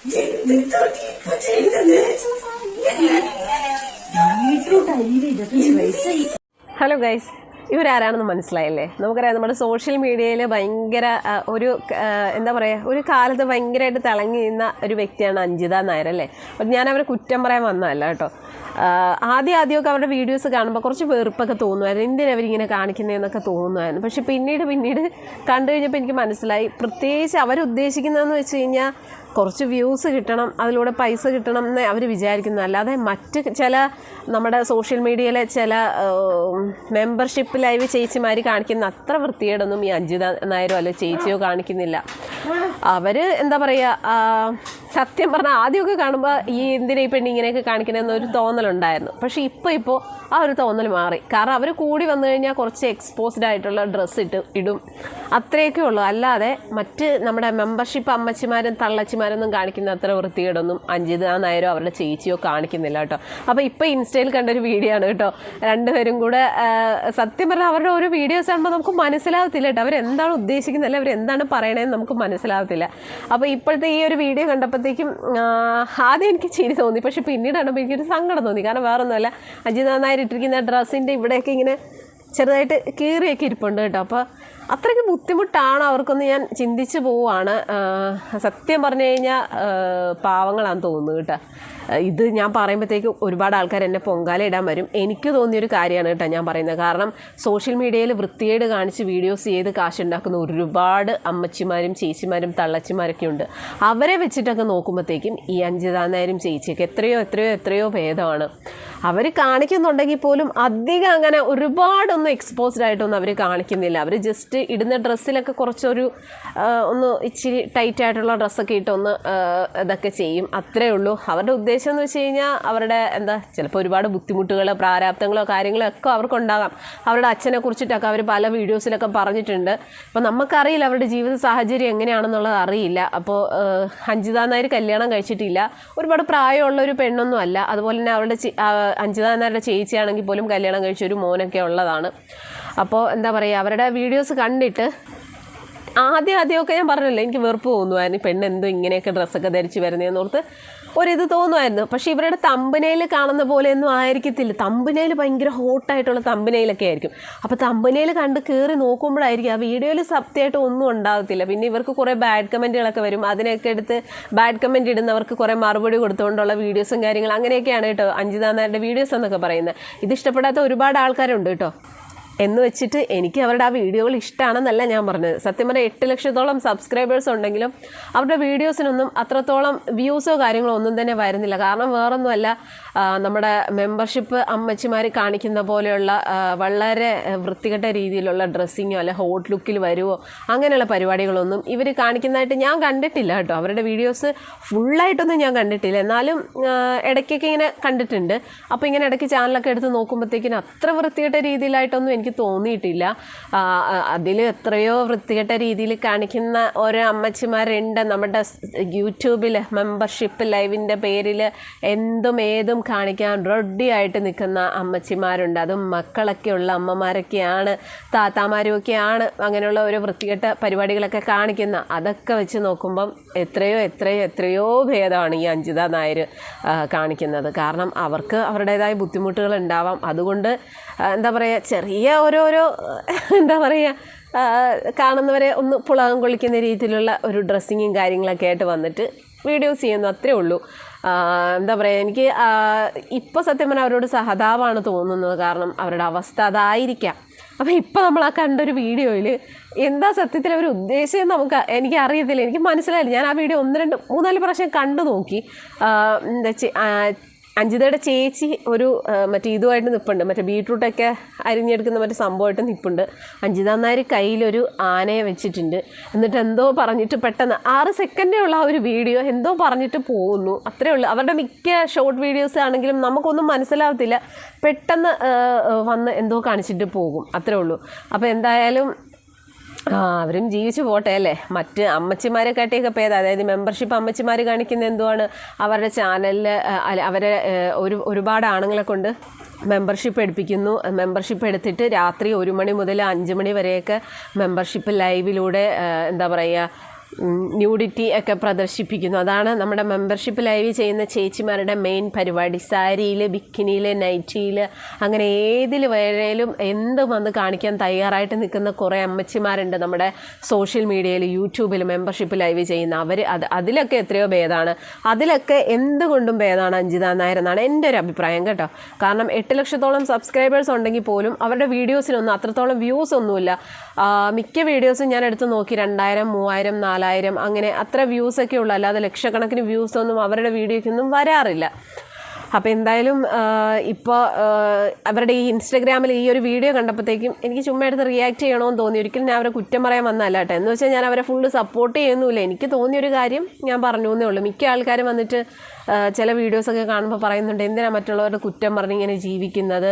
Hello guys ഇവരാരാണെന്ന് മനസ്സിലായില്ലേ? നമുക്കറിയാം നമ്മുടെ സോഷ്യൽ മീഡിയയിൽ ഭയങ്കര ഒരു എന്താ പറയുക ഒരു കാലത്ത് ഭയങ്കരമായിട്ട് തിളങ്ങി നിന്ന ഒരു വ്യക്തിയാണ് അഞ്ജിത നായർ അല്ലേ? അപ്പം ഞാൻ അവരെ കുറ്റം പറയാൻ വന്നതല്ല കേട്ടോ. ആദ്യം ആദ്യമൊക്കെ അവരുടെ വീഡിയോസ് കാണുമ്പോൾ കുറച്ച് വെറുപ്പൊക്കെ തോന്നുമായിരുന്നു. എന്തിനാണ് അവരിങ്ങനെ കാണിക്കുന്നതെന്നൊക്കെ തോന്നുമായിരുന്നു. പക്ഷെ പിന്നീട് പിന്നീട് കണ്ടു കഴിഞ്ഞപ്പോൾ എനിക്ക് മനസ്സിലായി. പ്രത്യേകിച്ച് അവരുദ്ദേശിക്കുന്നതെന്ന് വെച്ച് കഴിഞ്ഞാൽ കുറച്ച് വ്യൂസ് കിട്ടണം അതിലൂടെ പൈസ കിട്ടണം എന്ന് അവർ വിചാരിക്കുന്നു. അല്ലാതെ മറ്റ് ചില നമ്മുടെ സോഷ്യൽ മീഡിയയിലെ ചില മെമ്പർഷിപ്പ് ലൈവ് ചേച്ചിമാർ കാണിക്കുന്ന അത്ര വൃത്തികേടൊന്നും ഈ അഞ്ജിത നായരോ അല്ലെ ചേച്ചിയോ കാണിക്കുന്നില്ല. അവർ എന്താ പറയുക സത്യം പറഞ്ഞാൽ ആദ്യമൊക്കെ കാണുമ്പോൾ ഈ എന്തിനാ ഈ പെണ്ണി ഇങ്ങനെയൊക്കെ കാണിക്കണമെന്നൊരു തോന്നലുണ്ടായിരുന്നു. പക്ഷേ ഇപ്പോൾ ഇപ്പോൾ ആ ഒരു തോന്നൽ മാറി. കാരണം അവർ കൂടി വന്നു കഴിഞ്ഞാൽ കുറച്ച് എക്സ്പോസ്ഡ് ആയിട്ടുള്ള ഡ്രസ്സ് ഇട്ട് ഇടും. അത്രയൊക്കെ ഉള്ളൂ. അല്ലാതെ മറ്റ് നമ്മുടെ മെമ്പർഷിപ്പ് അമ്മച്ചിമാരും തള്ളച്ചിമാരൊന്നും കാണിക്കുന്ന അത്ര വൃത്തികേടൊന്നും അഞ്ജിത നായരോ അവരുടെ ചേച്ചിയോ കാണിക്കുന്നില്ല കേട്ടോ. അപ്പോൾ ഇപ്പോൾ ഇൻസ്റ്റയിൽ കണ്ട ഒരു വീഡിയോ ആണ് കേട്ടോ. രണ്ടുപേരും കൂടെ സത്യം പറഞ്ഞാൽ അവരുടെ ഓരോ വീഡിയോസ് കാണുമ്പോൾ നമുക്ക് മനസ്സിലാവത്തില്ല കേട്ടോ. അവരെന്താണ് ഉദ്ദേശിക്കുന്നത് അവർ അവരെന്താണ് പറയണതെന്ന് നമുക്ക് മനസ്സിലാവത്തില്ല. അപ്പോൾ ഇപ്പോഴത്തെ ഈ ഒരു വീഡിയോ കണ്ടപ്പോഴത്തേക്കും ആദ്യം എനിക്ക് ചിരി തോന്നി. പക്ഷെ പിന്നീട് കണ്ടപ്പോൾ എനിക്കൊരു സങ്കടം തോന്നി. കാരണം വേറെ ഒന്നുമല്ല അജിത് നായർ ഇട്ടിരിക്കുന്ന ഡ്രസ്സിന്റെ ഇവിടെയൊക്കെ ഇങ്ങനെ ചെറുതായിട്ട് കീറിയൊക്കെ ഇരിപ്പുണ്ട് കേട്ടോ. അപ്പോൾ അത്രയ്ക്ക് ബുദ്ധിമുട്ടാണ് അവർക്കൊന്ന് ഞാൻ ചിന്തിച്ച് പോവുകയാണ്. സത്യം പറഞ്ഞു കഴിഞ്ഞാൽ പാവങ്ങളാന്ന് തോന്നുന്നു കേട്ടോ. ഇത് ഞാൻ പറയുമ്പോഴത്തേക്കും ഒരുപാട് ആൾക്കാർ എന്നെ പൊങ്കാല ഇടാൻ വരും. എനിക്ക് തോന്നിയൊരു കാര്യമാണ് കേട്ടോ ഞാൻ പറയുന്നത്. കാരണം സോഷ്യൽ മീഡിയയിൽ വൃത്തിയേട് കാണിച്ച് വീഡിയോസ് ചെയ്ത് കാശുണ്ടാക്കുന്ന ഒരുപാട് അമ്മച്ചിമാരും ചേച്ചിമാരും തള്ളച്ചിമാരൊക്കെ ഉണ്ട്. അവരെ വെച്ചിട്ടൊക്കെ നോക്കുമ്പോഴത്തേക്കും ഈ അഞ്ചിതാനായിരം ചേച്ചിയൊക്കെ എത്രയോ എത്രയോ എത്രയോ ഭേദമാണ്. അവർ കാണിക്കുന്നുണ്ടെങ്കിൽ പോലും അധികം അങ്ങനെ ഒരുപാടൊന്നും എക്സ്പോസ്ഡ് ആയിട്ടൊന്നും അവർ കാണിക്കുന്നില്ല. അവർ ജസ്റ്റ് ഇടുന്ന ഡ്രസ്സിലൊക്കെ കുറച്ചൊരു ഒന്ന് ഇച്ചിരി ടൈറ്റ് ആയിട്ടുള്ള ഡ്രസ്സൊക്കെ ഇട്ടൊന്ന് ഇതൊക്കെ ചെയ്യും. അത്രേ ഉള്ളൂ. അവരുടെ ഉദ്ദേശം എന്ന് വെച്ച് കഴിഞ്ഞാൽ അവരുടെ എന്താ ചിലപ്പോൾ ഒരുപാട് ബുദ്ധിമുട്ടുകൾ പ്രാരാബ്ദങ്ങളോ കാര്യങ്ങളോ ഒക്കെ അവർക്കുണ്ടാകാം. അവരുടെ അച്ഛനെ കുറിച്ചിട്ടൊക്കെ അവർ പല വീഡിയോസിലൊക്കെ പറഞ്ഞിട്ടുണ്ട്. അപ്പോൾ നമുക്കറിയില്ല അവരുടെ ജീവിത സാഹചര്യം എങ്ങനെയാണെന്നുള്ളത് അറിയില്ല. അപ്പോൾ അഞ്ജിത നായർ കല്യാണം കഴിച്ചിട്ടില്ല. ഒരുപാട് പ്രായമുള്ള ഒരു പെണ്ണൊന്നും അല്ല. അതുപോലെ തന്നെ അവരുടെ അഞ്ജിത നായരുടെ ചേച്ചിയാണെങ്കിൽ പോലും കല്യാണം കഴിച്ച ഒരു മോനൊക്കെ ഉള്ളതാണ്. അപ്പോൾ എന്താ പറയുക അവരുടെ വീഡിയോസ് കണ്ടിട്ട് ആദ്യം ആദ്യമൊക്കെ ഞാൻ പറഞ്ഞല്ലോ എനിക്ക് വെറുപ്പ് തോന്നുമായിരുന്നു പെണ്ണ് എന്തോ ഇങ്ങനെയൊക്കെ ഡ്രസ്സൊക്കെ ധരിച്ച് വരുന്നതെന്ന് ഓർത്ത് ഒരിത് തോന്നുമായിരുന്നു പക്ഷേ ഇവരുടെ തമ്പനയിൽ കാണുന്ന പോലെയൊന്നും ആയിരിക്കത്തില്ല. തമ്പനയിൽ ഭയങ്കര ഹോട്ടായിട്ടുള്ള തമ്പനയിലൊക്കെ ആയിരിക്കും. അപ്പോൾ തമ്പനയിൽ കണ്ട് കയറി നോക്കുമ്പോഴായിരിക്കും ആ വീഡിയോയിൽ സത്യമായിട്ട് ഒന്നും ഉണ്ടാകത്തില്ല. പിന്നെ ഇവർക്ക് കുറേ ബാഡ് കമന്റുകളൊക്കെ വരും. അതിനൊക്കെ എടുത്ത് ബാഡ് കമന്റ് ഇടുന്നവർക്ക് കുറേ മറുപടി കൊടുത്തുകൊണ്ടുള്ള വീഡിയോസും കാര്യങ്ങളും അങ്ങനെയൊക്കെയാണ് കേട്ടോ അഞ്ജിത വീഡിയോസ് എന്നൊക്കെ പറയുന്നത്. ഇത് ഇഷ്ടപ്പെടാത്ത ഒരുപാട് ആൾക്കാരുണ്ട് കേട്ടോ. എന്ന് വെച്ചിട്ട് എനിക്ക് അവരുടെ ആ വീഡിയോകൾ ഇഷ്ടമാണെന്നല്ല ഞാൻ പറഞ്ഞത്. സത്യം പറഞ്ഞാൽ എട്ട് ലക്ഷത്തോളം സബ്സ്ക്രൈബേഴ്സ് ഉണ്ടെങ്കിലും അവരുടെ വീഡിയോസിനൊന്നും അത്രത്തോളം വ്യൂസോ കാര്യങ്ങളോ ഒന്നും തന്നെ വരുന്നില്ല. കാരണം വേറൊന്നുമല്ല നമ്മുടെ മെമ്പർഷിപ്പ് അമ്മച്ചിമാർ കാണിക്കുന്ന പോലെയുള്ള വളരെ വൃത്തികെട്ട രീതിയിലുള്ള ഡ്രസ്സിങ്ങോ അല്ലെ ഹോട്ട് ലുക്കിൽ വരുമോ അങ്ങനെയുള്ള പരിപാടികളൊന്നും ഇവർ കാണിക്കുന്നതായിട്ട് ഞാൻ കണ്ടിട്ടില്ല കേട്ടോ. അവരുടെ വീഡിയോസ് ഫുള്ളായിട്ടൊന്നും ഞാൻ കണ്ടിട്ടില്ല. എന്നാലും ഇടയ്ക്കൊക്കെ ഇങ്ങനെ കണ്ടിട്ടുണ്ട്. അപ്പോൾ ഇങ്ങനെ ഇടയ്ക്ക് ചാനലൊക്കെ എടുത്ത് നോക്കുമ്പോഴത്തേക്കിനും അത്ര വൃത്തികെട്ട രീതിയിലായിട്ടൊന്നും എനിക്ക് തോന്നിയിട്ടില്ല. അതിൽ എത്രയോ വൃത്തികെട്ട രീതിയിൽ കാണിക്കുന്ന ഓരോ അമ്മച്ചിമാരുണ്ട്. നമ്മുടെ യൂട്യൂബിൽ മെമ്പർഷിപ്പ് ലൈവിന്റെ പേരിൽ എന്തും ഏതും കാണിക്കാൻ റെഡിയായിട്ട് നിൽക്കുന്ന അമ്മച്ചിമാരുണ്ട്. അതും മക്കളൊക്കെയുള്ള അമ്മമാരൊക്കെയാണ് താത്താമാരും ഒക്കെയാണ് അങ്ങനെയുള്ള ഒരു വൃത്തികെട്ട പരിപാടികളൊക്കെ കാണിക്കുന്ന. അതൊക്കെ വെച്ച് നോക്കുമ്പം എത്രയോ എത്രയോ എത്രയോ ഭേദമാണ് ഈ അഞ്ജിത നായർ കാണിക്കുന്നത്. കാരണം അവർക്ക് അവരുടേതായ ബുദ്ധിമുട്ടുകൾ ഉണ്ടാവാം. അതുകൊണ്ട് എന്താ പറയുക ചെറിയ ഓരോരോ എന്താ പറയുക കാണുന്നവരെ ഒന്ന് പുളകം കൊള്ളിക്കുന്ന രീതിയിലുള്ള ഒരു ഡ്രസ്സിങ്ങും കാര്യങ്ങളൊക്കെ ആയിട്ട് വന്നിട്ട് വീഡിയോസ് ചെയ്യുന്നു അത്രേ ഉള്ളൂ. എന്താ പറയുക എനിക്ക് ഇപ്പോൾ സത്യം പറഞ്ഞാൽ അവരോട് സഹതാപമാണ് തോന്നുന്നത് കാരണം അവരുടെ അവസ്ഥ അതായിരിക്കാം. അപ്പോൾ ഇപ്പോൾ നമ്മൾ ആ കണ്ടൊരു വീഡിയോയിൽ എന്താ സത്യത്തിൽ അവർ ഉദ്ദേശിച്ചത് നമുക്ക് എനിക്ക് അറിയത്തില്ല എനിക്ക് മനസ്സിലായില്ല. ഞാൻ ആ വീഡിയോ ഒന്ന് രണ്ട് മൂന്നാൽ പ്രാവശ്യം കണ്ടു നോക്കി. എന്താ അഞ്ജിതയുടെ ചേച്ചി ഒരു മറ്റേ ഇതുമായിട്ട് നിൽപ്പുണ്ട് മറ്റേ ബീട്രൂട്ടൊക്കെ അരിഞ്ഞെടുക്കുന്ന മറ്റേ സംഭവമായിട്ട് നിൽപ്പുണ്ട് അഞ്ജിത നായർ കയ്യിലൊരു ആനയെ വെച്ചിട്ടുണ്ട്. എന്നിട്ട് എന്തോ പറഞ്ഞിട്ട് പെട്ടെന്ന് ആറ് സെക്കൻഡേ ഉള്ള ആ ഒരു വീഡിയോ എന്തോ പറഞ്ഞിട്ട് പോകുന്നു. അത്രേ ഉള്ളൂ. അവരുടെ മിക്ക ഷോർട്ട് വീഡിയോസ് ആണെങ്കിലും നമുക്കൊന്നും മനസ്സിലാവത്തില്ല. പെട്ടെന്ന് വന്ന് എന്തോ കാണിച്ചിട്ട് പോകും. അത്രേ ഉള്ളൂ. അപ്പോൾ എന്തായാലും ആ അവരും ജീവിച്ചു പോട്ടെ അല്ലേ? മറ്റ് അമ്മച്ചിമാരെ കാട്ടിയൊക്കെ പേര് അതായത് മെമ്പർഷിപ്പ് അമ്മച്ചിമാർ കാണിക്കുന്ന എന്തുവാണ് അവരുടെ ചാനലിൽ അവരെ ഒരു ഒരുപാട് ആണുങ്ങളെ കൊണ്ട് മെമ്പർഷിപ്പ് എടുപ്പിക്കുന്നു. മെമ്പർഷിപ്പ് എടുത്തിട്ട് രാത്രി ഒരു മണി മുതൽ അഞ്ച് മണി വരെയൊക്കെ മെമ്പർഷിപ്പ് ലൈവിലൂടെ എന്താ പറയുക ന്യൂഡിറ്റി ഒക്കെ പ്രദർശിപ്പിക്കുന്നു. അതാണ് നമ്മുടെ മെമ്പർഷിപ്പ് ലൈവ് ചെയ്യുന്ന ചേച്ചിമാരുടെ മെയിൻ പരിപാടി. സാരിയിൽ ബിക്കിനിയിൽ നൈറ്റിയിൽ അങ്ങനെ ഏതിൽ വേണേലും എന്ത് വന്ന് കാണിക്കാൻ തയ്യാറായിട്ട് നിൽക്കുന്ന കുറേ അമ്മച്ചിമാരുണ്ട് നമ്മുടെ സോഷ്യൽ മീഡിയയിൽ യൂട്യൂബിൽ മെമ്പർഷിപ്പ് ലൈവ് ചെയ്യുന്ന. അവർ അത് അതിലൊക്കെ എത്രയോ ഭേദമാണ് അതിലൊക്കെ എന്തുകൊണ്ടും ഭേദമാണ് അഞ്ജിത നായർ എന്നാണ് എന്റെ ഒരു അഭിപ്രായം കേട്ടോ. കാരണം എട്ട് ലക്ഷത്തോളം സബ്സ്ക്രൈബേഴ്സ് ഉണ്ടെങ്കിൽ പോലും അവരുടെ വീഡിയോസിനൊന്നും അത്രത്തോളം വ്യൂസ് ഒന്നുമില്ല. മിക്ക വീഡിയോസും ഞാൻ എടുത്ത് നോക്കി. രണ്ടായിരം മൂവായിരം നാലായിരം അങ്ങനെ അത്ര വ്യൂസൊക്കെ ഉള്ളൂ. അല്ലാതെ ലക്ഷക്കണക്കിന് വ്യൂസൊന്നും അവരുടെ വീഡിയോയ്ക്കൊന്നും വരാറില്ല. അപ്പോൾ എന്തായാലും ഇപ്പോൾ അവരുടെ ഈ ഇൻസ്റ്റഗ്രാമിൽ ഈ ഒരു വീഡിയോ കണ്ടപ്പോഴത്തേക്കും എനിക്ക് ചുമ്മാ എടുത്ത് റിയാക്ട് ചെയ്യണമെന്ന് തോന്നി. ഒരിക്കലും ഞാൻ അവരെ കുറ്റം പറയാൻ വന്നല്ല കേട്ടോ. എന്ന് വെച്ചാൽ ഞാൻ അവരെ ഫുള്ള് സപ്പോർട്ട് ചെയ്യുന്നുമില്ല. എനിക്ക് തോന്നിയൊരു കാര്യം ഞാൻ പറഞ്ഞു എന്നേ ഉള്ളൂ. മിക്ക ആൾക്കാരും വന്നിട്ട് ചില വീഡിയോസൊക്കെ കാണുമ്പോൾ പറയുന്നുണ്ട് എന്തിനാണ് മറ്റുള്ളവരുടെ കുറ്റം പറഞ്ഞ് ഇങ്ങനെ ജീവിക്കുന്നത്?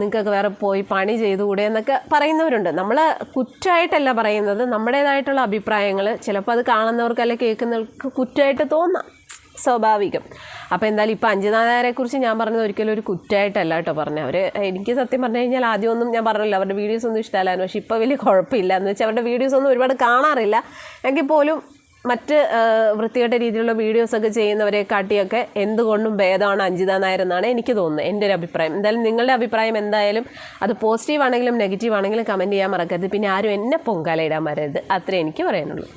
നിങ്ങൾക്കൊക്കെ വേറെ പോയി പണി ചെയ്തുകൂടെ? എന്നൊക്കെ പറയുന്നവരുണ്ട്. നമ്മൾ കുറ്റമായിട്ടല്ല പറയുന്നത്. നമ്മുടേതായിട്ടുള്ള അഭിപ്രായങ്ങൾ ചിലപ്പോൾ അത് കാണുന്നവർക്ക് അല്ലെങ്കിൽ കേൾക്കുന്നവർക്ക് കുറ്റമായിട്ട് തോന്നാം. സ്വാഭാവികം. അപ്പോൾ എന്തായാലും ഇപ്പോൾ കുറിച്ച് ഞാൻ പറഞ്ഞത് ഒരിക്കലും ഒരു കുറ്റമായിട്ടല്ല കേട്ടോ പറഞ്ഞത് അവർ എനിക്ക് സത്യം പറഞ്ഞു കഴിഞ്ഞാൽ ആദ്യമൊന്നും ഞാൻ പറഞ്ഞില്ല. അവരുടെ വീഡിയോസ് ഒന്നും ഇഷ്ടമല്ലായിരുന്നു. പക്ഷേ ഇപ്പോൾ വലിയ കുഴപ്പമില്ല. എന്ന് വെച്ചാൽ അവരുടെ വീഡിയോസ് ഒന്നും ഒരുപാട് കാണാറില്ല. എങ്കിൽ പോലും മറ്റ് വൃത്തികെട്ട രീതിയിലുള്ള വീഡിയോസൊക്കെ ചെയ്യുന്നവരെ കാട്ടിയൊക്കെ എന്തുകൊണ്ടും ഭേദമാണ് അഞ്ജിത നായർ എന്നാണ് എനിക്ക് തോന്നുന്നത്. എന്റെ ഒരു അഭിപ്രായം. എന്തായാലും നിങ്ങളുടെ അഭിപ്രായം എന്തായാലും അത് പോസിറ്റീവ് ആണെങ്കിലും നെഗറ്റീവ് ആണെങ്കിലും കമന്റ് ചെയ്യാൻ മറക്കരുത്. പിന്നെ ആരും എന്നെ പൊങ്കാലയിടാൻ വരരുത്. അത്രേ എനിക്ക് പറയാനുള്ളൂ.